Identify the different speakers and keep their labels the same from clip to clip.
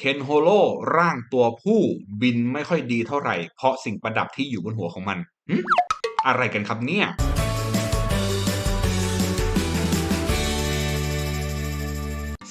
Speaker 1: เคนโฮโลร่างตัวผู้บินไม่ค่อยดีเท่าไหร่ เพราะสิ่งประดับที่อยู่บนหัวของมัน อะไรกันครับเนี่ย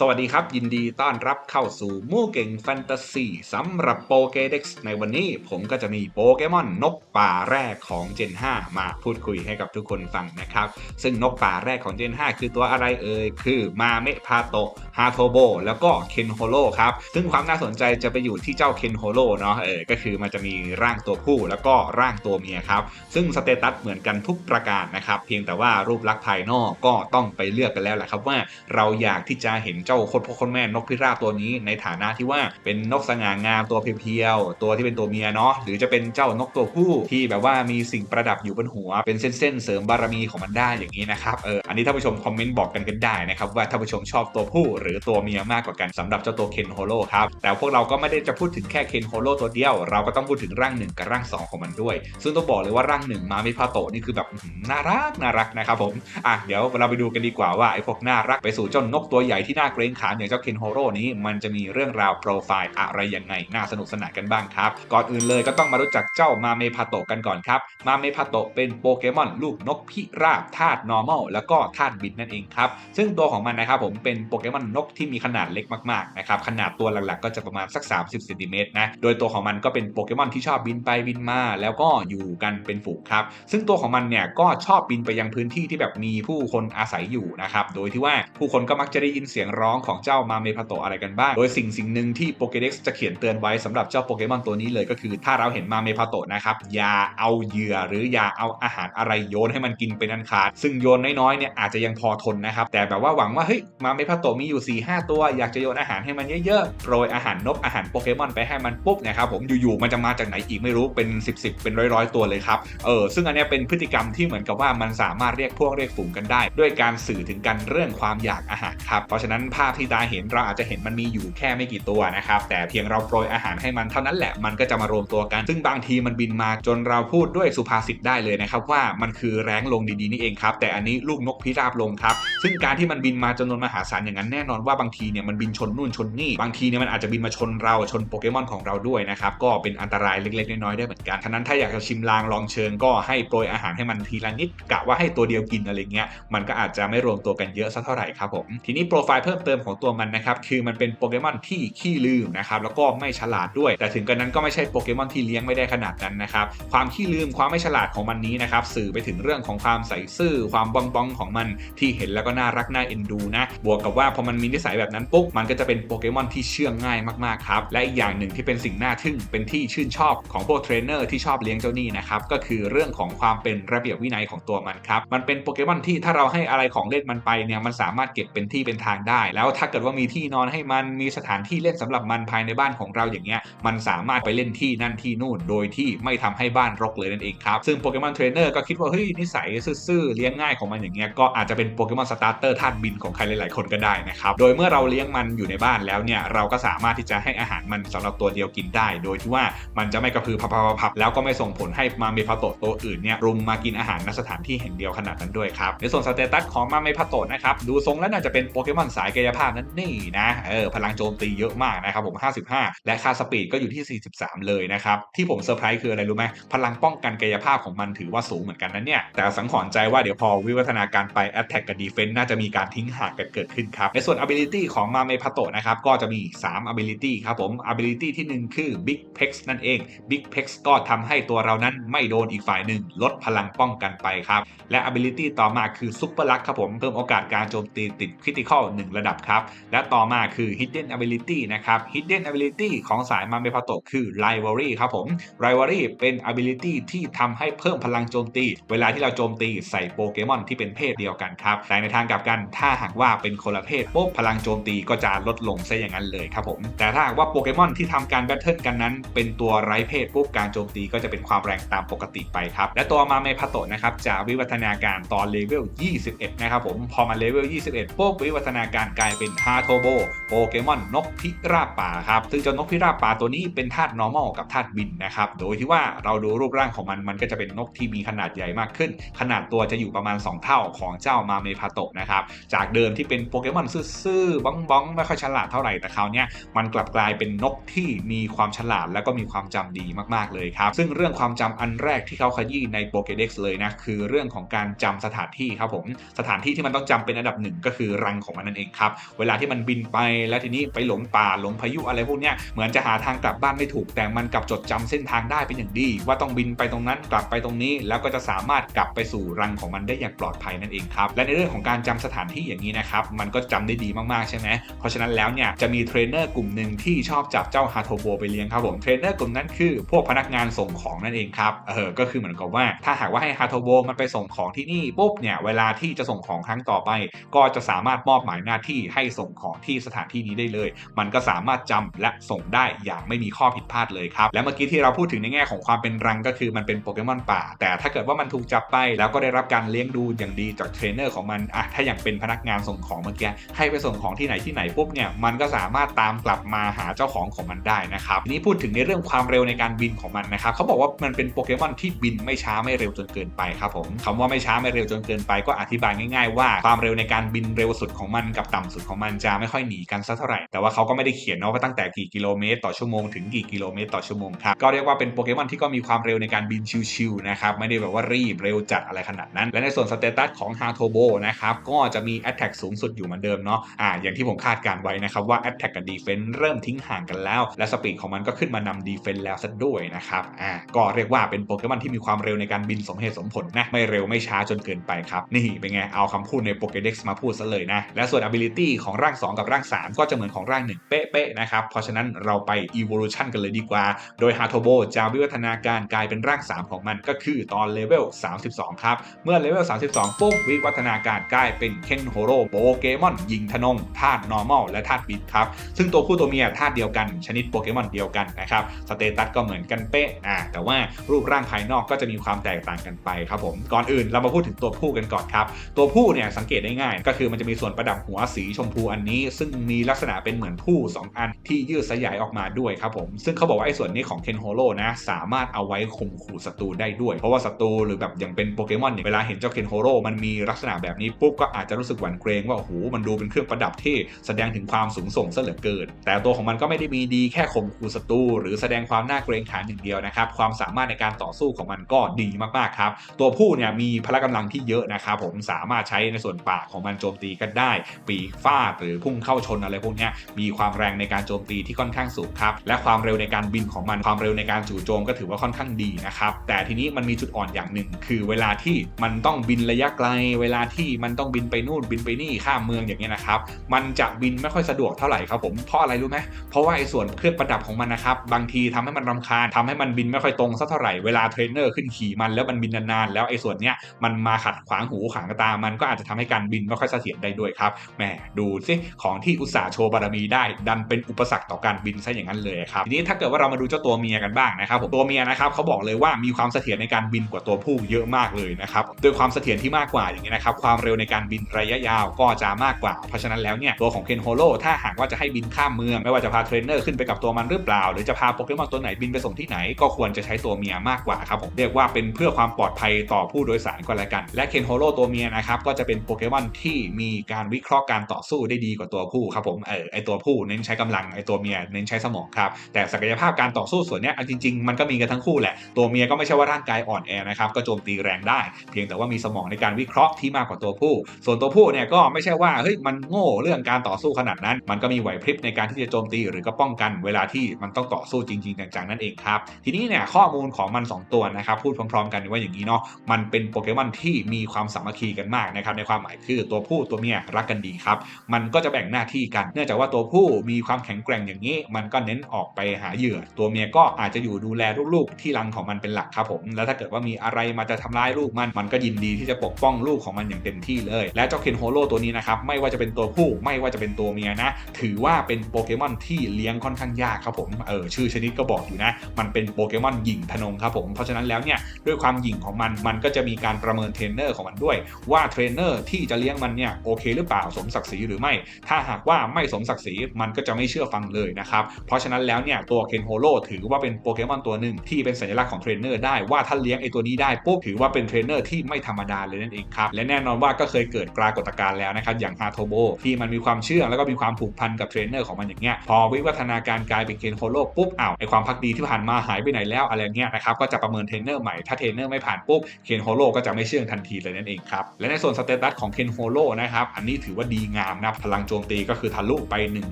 Speaker 1: สวัสดีครับ ยินดีต้อนรับเข้าสู่มู่เก่งแฟนตาซีสำหรับโปเกเด็กซ์ในวันนี้ผมก็จะมีโปเกมอนนกป่าแรกของ Gen 5 มาพูดคุยให้กับทุกคนฟังนะครับ ซึ่งนกป่าแรกของ Gen 5 คือตัวอะไรเอ่ย คือมาเมพาโตฮาโทโบแล้วก็เคนโฮโลครับ ซึ่งความน่าสนใจจะไปอยู่ที่เจ้าเคนโฮโลเนาะเออก็คือมันจะมีร่างตัวผู้แล้วก็ร่างตัวเมียครับ ซึ่งสเตตัสเหมือนกันทุกประการนะครับเพียงแต่ว่ารูปลักษณ์ภายนอกก็ต้องไปเลือกกันแล้วแหละครับว่าเราอยากที่จะเห็นเจ้าโคตรพ่อโคตรแม่นกพิราบตัวนี้ในฐานะที่ว่าเป็นนกสง่างามตัวเพียวๆตัวที่เป็นตัวเมียเนาะหรือจะเป็นเจ้านกตัวผู้ที่แบบว่ามีสิ่งประดับอยู่บนหัว เป็นเส้นๆเสริมบารมีของมันได้อย่างนี้นะครับเอออันนี้ท่านผู้ชมคอมเมนต์บอกกันกันได้นะครับว่าท่านผู้ชมชอบตัวผู้หรือตัวเมียมากกว่ากันสำหรับเจ้าตัวเคนโฮโลครับแต่พวกเราก็ไม่ได้จะพูดถึงแค่เคนโฮโลตัวเดียว เราก็ต้องพูดถึงร่างหนึ่งกับร่างสองของมันด้วย ซึ่งต้องบอกเลยว่าร่างหนึ่งมาไม่พาโตนี่คือแบบน่ารักน่ารักนะครับผมอะเดี๋ยวเราไปดูกันดีกว่าว่าไอ้พวกน่ารักไปสู่เจ้านกตัวใหญ่ที่น่าเกรงขามอย่างเจ้าเคนโฮโลนี้มันจะมีเรื่องราวโปรไฟล์อะไรยังไงน่าสนุกสนานกันบ้างครับ ก่อนอื่นเลยก็ต้องมารู้จักเจ้ามาเมพาโตกันก่อนครับ มาเมพาโตเป็นโปเกมอนลูกนกพิราบธาตุ normal แล้วก็ธาตุบินนั่นเองครับ ซึ่งตัวของมันนะครับผมเป็นโปเกมอนนกที่มีขนาดเล็กมากๆนะครับขนาดตัวหลักๆ ก็จะประมาณสัก 30เซนติเมตรนะโดยตัวของมันก็เป็นโปเกมอนที่ชอบบินไปบินมา แล้วก็อยู่กันเป็นฝูงครับ ซึ่งตัวของมันเนี่ยก็ชอบบินไปยังพื้นที่ที่แบบมีผู้คนอาศัยอยู่นะครับโดยที่ว่าผู้คนก็มักจะได้ยินเสียงร้องของเจ้ามาเมพาโตอะไรกันบ้าง โดยสิ่งสิ่งหนึ่งที่โปเกเด็กซ์จะเขียนเตือนไว้สำหรับเจ้าโปเกมอนตัวนี้เลยก็คือ ถ้าเราเห็นมาเมพาโตนะครับอย่าเอาเหยื่อหรืออย่าเอาอาหารอะไรโยนให้มันกินเป็นอันขาด ซึ่งโยนน้อยๆเนี่ยอาจจะยังพอทนนะครับ แต่แบบว่าหวังว่าเฮ้ยมาเมพาโตมีอยู่4ี่ห้าตัว อยากจะโยนอาหารให้มันเยอะๆโปรยอาหารนกอาหารโปเกมอนไปให้มันปุ๊บนะครับผมอยู่ๆมันจะมาจากไหนอีกไม่รู้เป็น 10บสเป็นร้อยๆตัวเลยครับเออซึ่งอันนี้เป็นพฤติกรรมที่เหมือนกับว่ามันสามารถเรียกพวกเรียกฝูงกันได้ ด้วยการสื่อถึงกันเรื่องความอยากอาหารครับเพราะฉะนั้นภาพที่ตาเห็นเราอาจจะเห็นมันมีอยู่แค่ไม่กี่ตัวนะครับ แต่เพียงเราโปรยอาหารให้มันเท่านั้นแหละมันก็จะมารวมตัวกัน ซึ่งบางทีมันบินมาจนเราพูดด้วยสุภาษิตได้เลยนะครับ ว่ามันคือแรงลงดีๆนี่เองครับ แต่อันนี้ลูกนกพิราบลงครับ ซึ่งการที่มันบินมาจำนวนมหาศาลอย่างนั้นแน่นอนว่าบางทีเนี่ยมันบินชนนู่นชนนี่บางทีเนี่ยมันอาจจะบินมาชนเราชนโปเกมอนของเราด้วยนะครับก็เป็นอันตรายเล็กๆน้อยๆได้เหมือนกันฉะนั้นถ้าอยากจะชิมลางลองเชิงก็ให้โปรยอาหารให้มันทีละนิดกะว่าให้ตัวเดียวกินอะไรเงี้ยมันก็อาจจะไม่รวมตัวกันเยอะสักเท่าไหร่ครับผมทีนี้โปรไฟล์เพิ่มเติมของตัวมันนะครับคือมันเป็นโปเกมอนที่ขี้ลืมนะครับแล้วก็ไม่ฉลาดด้วย แต่ถึงกันนั้นก็ไม่ใช่โปเกมอนที่เลี้ยงไม่ได้ขนาดนั้นนะครับความขี้ลืมความไม่ฉลาดของมันนี้นะครับสื่อไปถึงเรื่องของความใส่ซื่อความบ้องบ้องของมันที่เห็นแล้วก็น่ารักน่าเอ็นดูนะบวกกับว่าพอมันมีนิสัยแบบนั้นปุ๊บมันก็จะเป็นโปเกมอนที่เชื่องง่ายมากๆครับและอีกอย่างหนึ่งที่เป็นสิ่งน่าทึ่งเป็นที่ชื่นชอบของพวกเทรนเนอร์ที่ชอบเลี้ยงเจ้านี่นะครับก็คือเรื่องของความเป็นระเบียบวินัยของตัวมันครับมันเป็นโปเกมอนที่ถ้าเราให้อะไรของเล่นมันไปเนี่ยมันสามารถเก็บเป็นที่เป็นทางได้แล้วถ้าเกิดว่ามีที่นอนให้มันมีสถานที่เล่นสำหรับมันภายในบ้านของเราอย่างเงี้ยมันสามารถไปเล่นที่นั่นที่นู่น โดยที่ไม่ทำให้บ้านรกเลยนั่นเองครับซึ่งโปเกมอนเทรนเนอร์ก็คิดว่าเฮ้ยนิสัยซื่อๆเลี้ยงง่ายของมันอย่างเงี้ยก็อาจจะเป็นโปเกมอนสตาร์เตอร์ธาตุบินของใครหลายๆ คนก็ได้นะครับโดยเมื่อเราเลี้ยงมันอยู่ในบ้านแล้วเนี่ยเราก็สามารถที่จะให้อาหารมันสำหรับตัวเดียวกินได้ โดยที่ว่ามันจะไม่กระพือพับๆแล้วก็ไม่ส่งผลให้มาเมพาโตตัวอื่นเนี่ยรุมมากินอาหารณสถานที่แห่งเดียวขนาดนั้นด้วยครับในส่วนสเตตัสของมาเมพาโตนะครับดูทรงแล้วน่าจะเป็นโปเกมอนสายกายภาพนั่นนี่นะเออพลังโจมตีเยอะมากนะครับผม 55 และค่าสปีดก็อยู่ที่ 43 เลยนะครับที่ผมเซอร์ไพรส์คืออะไรรู้ไหมพลังป้องกันกายภาพของมันถือว่าสูงเหมือนกันนะเนี่ยแต่สังหรณ์ใจว่าเดี๋ยวพอวิวัฒนาการไป Attack กับ Defense น่าจะมีการทิ้งห่างกันเกิดขึ้นครับในส่วน ability ของมาเมพาโตนะครับก็จะมี 3 ability ครับผม ability ที่ 1 คือ Big Pex นั่นเอง Big Pex ก็ทำให้ตัวเรานั้นไม่โดนอีกฝ่ายหนึ่ง ลดพลังป้องกันไปครับและ ability ต่อมาคือ Super Luck ครับผมเพิ่มโอกาสการโจมตีติด Critical 1ระดับครับ และต่อมาคือ Hidden Ability นะครับ Hidden Ability ของสายมาเมพาโตคือ Rivalry ครับผม Rivalry เป็น ability ที่ทำให้เพิ่มพลังโจมตี เวลาที่เราโจมตีใส่โปเกมอนที่เป็นเพศเดียวกันครับแต่ในทางกลับกันถ้าหากว่าเป็นคนละเพศปุ๊บพลังโจมตีก็จะลดลงซะอย่างนั้นเลยครับผมแต่ถ้าหากว่าโปเกมอนที่ทำการแบทเทิลกันนั้น เป็นตัวไร้เพศปุ๊บการโจมตีก็จะเป็นความแรงตามปกติไปครับและตัวมาเมพาโตนะครับจะวิวัฒนาการตอนเลเวล 21 นะครับผมพอมาเลเวล 21ปุ๊บวิวัฒนาการกลายเป็นฮาโทโบโปเกมอนนกพิราบป่าครับซึ่งเจ้านกพิราบป่าตัวนี้เป็นธาตุ normal กับธาตุบินนะครับโดยที่ว่าเราดูรูปร่างของมันมันก็จะเป็นนกที่มีขนาดใหญ่มากขึ้น ขนาดตัวจะอยู่ประมาณ 2 เท่าของเจ้ามาเมพาโตะนะครับจากเดิมที่เป็นโปเกมอนซื่อๆบ้องๆไม่ค่อยฉลาดเท่าไหร่แต่คราวนี้มันกลับกลายเป็นนกที่มีความฉลาดแล้วก็มีความจำดีมากๆเลยครับ ซึ่งเรื่องความจำอันแรกที่เขาขยี้ในโปเกเด็กซ์เลยนะคือเรื่องของการจำสถานที่ครับผมสถานที่ที่มันต้องจำเป็นอันดับหนึ่งก็คือรังของมันนั่นเองครับเวลาที่มันบินไปแล้วทีนี้ไปหลงป่าหลงพายุอะไรพวกนี้เหมือนจะหาทางกลับบ้านไม่ถูก แต่มันกลับจดจำเส้นทางได้เป็นอย่างดี ว่าต้องบินไปตรงนั้นกลับไปตรงนี้ แล้วก็จะสามารถกลับไปสู่รังของมันได้อย่างปลอดภัยนั่นเองครับและในเรื่องของการจำสถานที่อย่างนี้นะครับมันก็จำได้ดีมากๆใช่ไหมเพราะฉะนั้นแล้วเนี่ยจะมีเทรนเนอร์กลุ่มหนึ่งที่ชอบจับเจ้าฮาโทโบไปเลี้ยงครับผมเทรนเนอร์กลุ่มนั้นคือพวกพนักงานส่งของนั่นเองครับเออก็คือเหมือนกับว่าถ้าหากว่าให้ฮาโทโบมันไปส่งของที่นี่ปุ๊บเนี่ยเวลาที่จะส่งของครั้งต่อไป ก็จะสามารถมอบหมายหน้าที่ให้ส่งของที่สถานที่นี้ได้เลย มันก็สามารถจำและส่งได้อย่างไม่มีข้อผิดพลาดเลยครับและเมื่อกี้ที่เราพูดถึงในแง่ของความเป็นรังก็คือมันเป็นโปเกมอนป่า แต่ถ้าเกิดว่ามันถูกจับไปแล้วก็ได้รับการเลี้ยงดูอย่างดีจากเทรนเนอร์ของมันอะถ้าอย่างเป็นพนักงานส่งของเมื่อกี้ให้ไปส่งของที่ไหนที่ไหนปุ๊บเนี่ยมันก็สามารถตามกลับมาหาเจ้าของของมันได้นะครับนี้พูดถึงในเรื่องความเร็วในการบินของมันนะครับเขาบอกว่ามันเป็นโปเกมอนที่บินไม่ช้าไม่เร็วจนเกินไปครับผมคำว่าไม่ช้าไม่เร็วจนเกินไปก็อธิบายง่าย ๆ ว่าความเร็วในการบินเร็วสุดของมันกับต่ำสุดของมันจะไม่ค่อยหนีกันสักเท่าไหร่ แต่ว่าเขาก็ไม่ได้เขียนเนาะว่าตั้งแต่กี่กิโลเมตรต่อชั่วโมงถึงกี่กิโลเมตรต่อชั่วโมงครับก็เรียกว่าเป็นโปเกมอนที่ก็มีความเร็วในการบินชิวๆนะครับไม่ได้แบบว่ารีบเร็วจัดอะไรขนาดนั้น และในส่วนสเตตัสของฮาโทโบนะครับก็จะมี Attack สูงสุดอยู่เหมือนเดิมเนาะอ่าอย่างที่ผมคาดการไว้นะครับว่า Attack กับ Defense เริ่มทิ้งห่างกันแล้ว และสปีดของมันก็ขึ้นมานำ Defense แล้วซะด้วยนะครับอ่าก็เรียกว่าเป็นโปเกมอนที่มีความเร็วในการบินสมเหตุสมผลนะไม่เร็วไม่ช้าจนเกินไปครับนี่เป็นไงเอาคำพูดในโปเกเด็กซ์มาพูดซะเลยนะและส่วน ability ของร่าง 2 กับร่าง 3 ก็จะเหมือนของร่าง 1 เป๊ะๆนะครับ เพราะฉะนั้นเราไป evolution กันเลยดีกว่า โดยฮาโทโบจะวิวัฒนาการกลายเป็นร่าง 3 ของมันก็คือตอนเลเวล 32 ครับ เมื่อเลเวล 32 ปุ๊บ วิวัฒนาการกลายเป็นเคนโฮโรโปเกมอนยิงทนงธาตุ normal และธาตุบิดครับ ซึ่งตัวผู้ตัวเมียธาตุเดียวกันชนิดโปเกมอนเดียวกันนะครับสเตตัสก็เหมือนกันเป๊ะอ่าแต่ว่ารูปร่างภายนอกก็จะมีความแตกต่างกันไปครับผมก่อนอื่นเรามาพูดถึงตัวผู้กันก่อนครับตัวผู้เนี่ยสังเกตได้ง่าย ก็คือมันจะมีส่วนประดับหัวสีชมพูอันนี้ ซึ่งมีลักษณะเป็นเหมือนผู้ 2 อันที่ยืดสยายออกมาด้วยครับผม ซึ่งเขาบอกว่าไอ้ส่วนนี้ของเคนโฮโ o นะ สามารถเอาไว้ข่มขู่ศัตรูได้ด้วย เพราะว่าศัตรูหรือแบบอย่างเป็นโปเกมอนเนี่ยเวลาเห็นเจ้าเคนโฮโ o มันมีลักษณะแบบนี้ปุ๊บก็อาจจะรู้สึกหวั่นเกรงว่าโอ้โหมันดูเป็นเครื่องประดับที่แสดงถึงความสูงส่งซะเหลือเกิน แต่ตัวของมันก็ไม่ได้มีดีแค่ข่มขู่ศัตรูหรือแสดงความน่าเกรงขามอย่างเดียวนะครับความสามารถในการต่อสู้ของมันก็ดีมากๆครับตัวผู้เนี่ยมีพละกำลังที่เยอะนะครับผมสามารถใช้ในส่วนปากของมันโจมตีกันได้ปีฟาดหรือพุ่งเข้าชนอะไรพวกนี้มีความแรงในการโจมตีที่ค่อนข้างสูงครับและความเร็วในการบินของมันความเร็วในการจู่โจมก็ถือว่าค่อนข้างดีนะครับแต่ทีนี้มันมีจุดอ่อนอย่างหนึ่ง คือเวลาที่มันต้องบินระยะไกล เวลาที่มันต้องบินไปนู่นบินไปนี่ข้ามเมืองอย่างเงี้ยนะครับมันจะบินไม่ค่อยสะดวกเท่าไหร่ครับผมเพราะอะไรรู้ไหมเพราะว่าไอ้ส่วนเครื่องประดับของมันนะครับบางทีทำให้มันรำคาญทำให้มันบินไม่ค่อยตรงสักเท่าไหร่เวลาเทรนเนอร์ขึ้นขี่มันแล้วมันบินนานๆแล้วไอ้ส่วนเนี้ยมันมาขัดขวางหูขวางตา มันก็อาจจะทำให้การบินไม่ค่อยเสถียรได้ด้วยครับแหมดูสิของที่อุตสาห์โชว์บารมีได้ ดันเป็นอุปสรรคต่อการบินซะอย่างนั้นเลยครับทีนี้ถ้าเกิดว่าเรามาดูเจ้าตัวเมียกันบ้างนะครับผมตัวเมียนะครับเขาบอกเลยว่ามีความเสถียรในการบินกว่าตัวผู้เยอะมากเลยนะครับด้วยความเสถียรที่มากกว่าอย่างนี้นะครับความเร็วในการบินระยะยาวก็จะมากกว่า เพราะฉะนั้นแล้วเนี่ยตัวของเคนโฮโ o ถ้าหากว่าจะให้บินข้ามเมืองไม่ว่าจะพาเทรนเนอร์ขึ้นไปกับตัวมันหรือเปล่า หรือจะพาโปเกมอนตัวไหนบินไปส่งที่ไหน ก็ควรจะใช้ตัวเมียมากกว่าครับผมเรียกว่าเป็นเพื่อความปลอดภัยต่อผู้โดยสารก็แล้วกัน และเคนโฮโ o ตัวเมียนะครับก็จะเป็นโปเกมอนที่มีการวิเคราะห์การต่อสู้ได้ดีกว่าตัวผู้ครับผมเออไอตัวผู้เน้นใช้กำลังไอตัวเมียเน้นใช้สมองครับแต่ศักยภาพการต่อสู้ส่วนนี้ยจริงๆมันก็มีกันทั้งคู่แหละตัวเมียก็ไม่ใช่ว่าร่างกายอ่อนแอนะครับก็โจมตีแรงได้ เพียงแต่ว่ามีสมองในการวิเคราะห์ที่มากกว่าตัวผู้ ส่วนตัวผู้เนี่ยก็ไม่ใช่ว่าเฮ้ยมันโง่เรื่องการต่อสู้ขนาดนั้น มันก็มีไหวพริบในการที่จะโจมตีหรือก็ป้องกันเวลาที่มันต้องต่อสู้จริงๆจังๆนั่นเองครับทีนี้เนี่ยข้อมูลของมัน 2 ตัวนะครับพูดพร้อมๆ กันว่าอย่างนี้เนาะมันเป็นโปเกมอนที่มีความสามัคคีกันมากนะครับในความหมายคือตัวผู้ตัวเมียรักกันดีครับมันก็จะแบ่งหน้าที่กัน เนื่องจากว่าตัวผู้มีความแข็งแกร่งอย่างนี้ มันก็เน้นออกไปหาเหยื่อ ตัวเมียก็อาจจะอยู่ดูแลลูกๆ ที่รังของมันเป็นหลักครับผม แล้วถ้าเกิดว่ามีอะไรมาจะทำร้ายลูกมันมันก็ยินดีที่จะปกป้องลูกของมันอย่างเต็มที่เลย และเจ้าเคนโฮโ o ตัวนี้นะครับไม่ว่าจะเป็นตัวผู้ไม่ว่าจะเป็นตัวเมียนะ ถือว่าเป็นโปเกมอนที่เลี้ยงค่อนข้างยากครับผมเออชื่อชนิดก็บอกอยู่นะ มันเป็นโปเกมอนหญิงทนงครับผมเพราะฉะนั้นแล้วเนี่ยด้วยความหญิงของมันมันก็จะมีการประเมินเทรนเนอร์ของมันด้วย ว่าเทรนเนอร์ที่จะเลี้ยงมันเนี่ยโอเคหรือเปล่าสมศักดิ์กดิ์ศรีหรือไม่ ถ้าหากว่าไม่สมศักดิ์ศรีมันก็จะไม่เชื่อฟังเลยนะครับ เพราะฉะนั้นแล้วเนี่ยตัวเคนโฮโลถือว่าเป็นโปเกมอนตัวหนึ่งที่เป็นสัญลักษณ์ของเทรนเนอร์ได้ว่าถ้าเลี้ยงไอตัวนี้ได้ปุ๊บถือว่าเป็นเทรนเนอร์ที่ไม่ธรรมดาเลยนั่นเองครับและแน่นอนว่าก็เคยเกิดปรากฏการณ์แล้วนะครับอย่างฮาโทโบที่มันมีความเชื่อแล้วก็มีความผูกพันกับเทรนเนอร์ของมันอย่างเงี้ยพอวิวัฒนาการกลายเป็นเคนโฮโลปุ๊บอ้าวไอความพักดีที่ผ่านมาหายไปไหนแล้วอะไรเงี้ยนะครับก็จะประเมินเทรนเนอร์ใหม่ถ้าเทรนเนอร์ไม่ผ่านปุ๊บเคนโฮโลก็จะไม่เชื่องทันทีเลยนั่นเองครับและในส่วนสเตตัสของเคนโฮโลนะครับอันนี้ถือว่าดีงามนะพลังโจมตีก็คือทะลุไป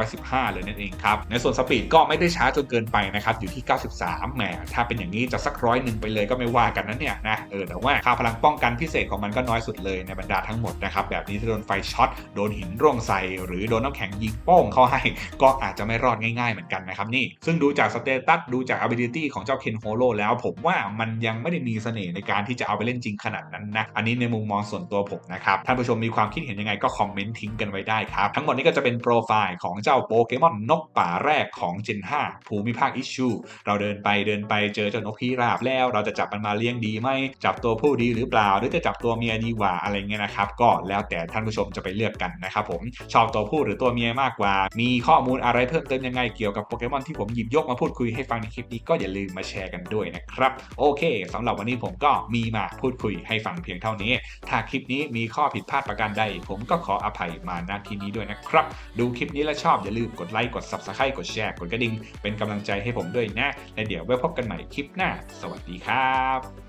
Speaker 1: 115 เลยนั่นเองครับในส่วนสปีดก็ไม่ได้ช้าจนเกินไปนะครับอยู่ที่ 93 แหมถ้าเป็นอย่างนี้จะสักร้อยหนึ่งไปเลยก็ไม่ว่ากันนะเนี่ยนะเออแต่ว่าค่าพลังป้องกันพิเศษของมันก็น้อยสุดเลยในบรรดาทั้งหมดนะครับแบบนี้ถ้าโดนไฟช็อตโดนหินร่วงใส่หรือโดนน้ำแข็งยิงโป้งเข้าให้ ก็อาจจะไม่รอดง่ายๆเหมือนกันนะครับนี่ซึ่งดูจากสเตตัสดูจาก ability ของเจ้าเคนโฮโลแล้ว ผมว่ามันยังไม่ได้มีเสน่ห์ในการที่จะเอาไปเล่นจริงขนาดนั้นนะอันนี้ในมุมมองส่วนตัวผมนะครับท่านผู้ชมมีความคิดเห็นยังไงก็คอมเมนต์ทิ้งกันไว้ได้ครับ ทั้งหมดนี้ก็จะเป็นโปรไฟล์ของเจ้าโปเกมอนนกป่าแรกของ Gen 5 ภูมิภาคอิชชูเราเดินไปเดินไปเจอเจ้านกพิราบแล้ว เราจะจับมันมาเลี้ยงดีไหมจับตัวผู้ดีหรือเปล่า หรือจะจับตัวเมียดีกว่าอะไรเงี้ยนะครับ ก็แล้วแต่ท่านผู้ชมจะไปเลือกกันนะครับผมชอบตัวผู้หรือตัวเมียมากกว่า มีข้อมูลอะไรเพิ่มเติมยังไงเกี่ยวกับโปเกมอนที่ผมหยิบยกมาพูดคุยให้ฟังในคลิปนี้ก็อย่าลืมมาแชร์กันด้วยนะครับ โอเคสำหรับวันนี้ผมก็มีมาพูดคุยให้ฟังเพียงเท่านี้ ถ้าคลิปนี้มีข้อผิดพลาดประการใดผมก็ขออภัยมาณที่นี้ด้วยนะครับ ดูคลิปนี้แล้วชอบอย่าลืมกดไลค์กด subscribe กดแชร์กดกระดิ่งเป็นกำลังใจให้ผมด้วยนะ และเดี๋ยวไว้พบกันใหม่คลิปหน้า สวัสดีครับ